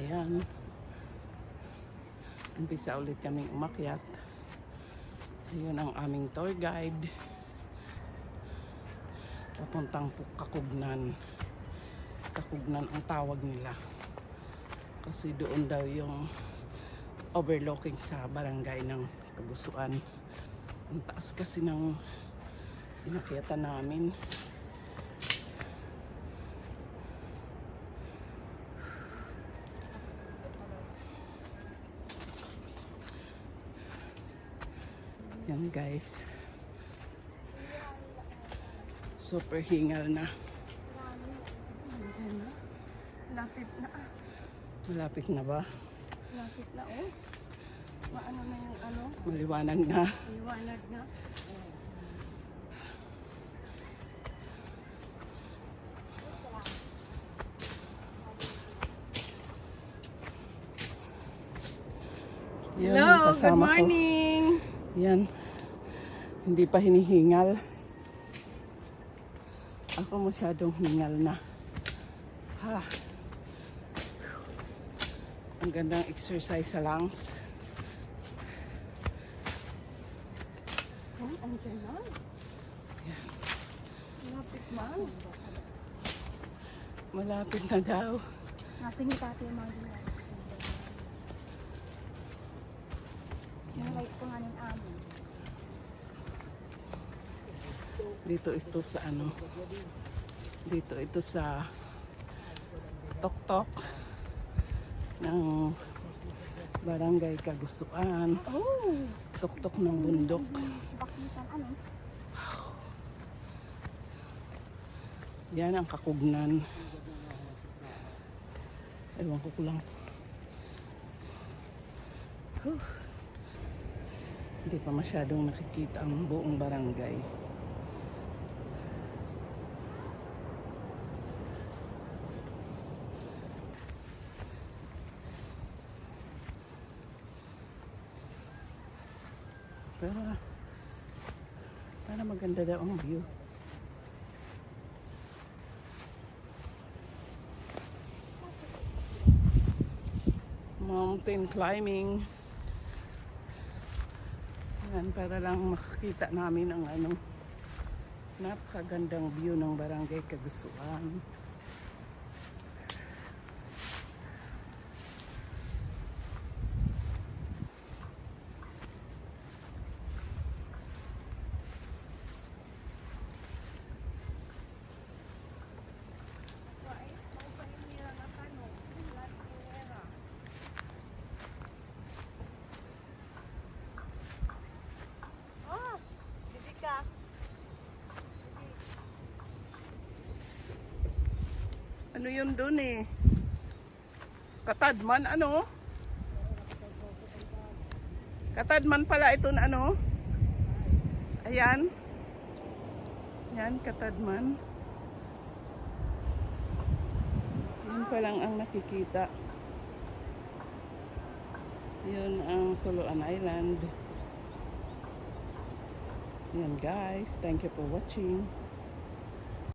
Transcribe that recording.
Ayan. Umpisa ulit kaming umakyat. Ayun ang aming tour guide. Papuntang Pu- Kakugnan. Kakugnan ang tawag nila. Kasi doon daw yung overlooking sa barangay ng Kagusuan. Ang taas kasi ng inakyatan namin. Yan guys. Super hingal na. Andiyan na. Lapit na ah. Malapit na ba? Lapit na oh. Maano na yung ano? Maliwanag na. Liwanag na. Yan, Hello, good kasama ko. morning. Yan. Hindi pa hinihingal. Ako masyadong hingal na. Ha. Ang gandang exercise sa lungs. Oh, andiyan na. Yan. Lapit man. Malapit na daw. Nasing tati yung mga ginagawa. Nalay ko nga ng amin. Dito ito sa ano. Dito ito sa Toktok ng Barangay Kagusuan. Oh! Tuktok ng bundok. Yan ang kakugnan. Ewan ko ko lang. Huh. Hindi pa masyadong nakikita ang buong barangay. Pero, para maganda daw ang view. mountain climbing. Yan, para lang makakita namin ang ano, napakagandang view ng barangay Kagusuan. Ano yun dun eh? Katadman ano? Katadman pala ito na ano? Ayan. Yan, katadman. Yun pa lang ang nakikita. Yun ang Suluan Island. Yan guys, thank you for watching.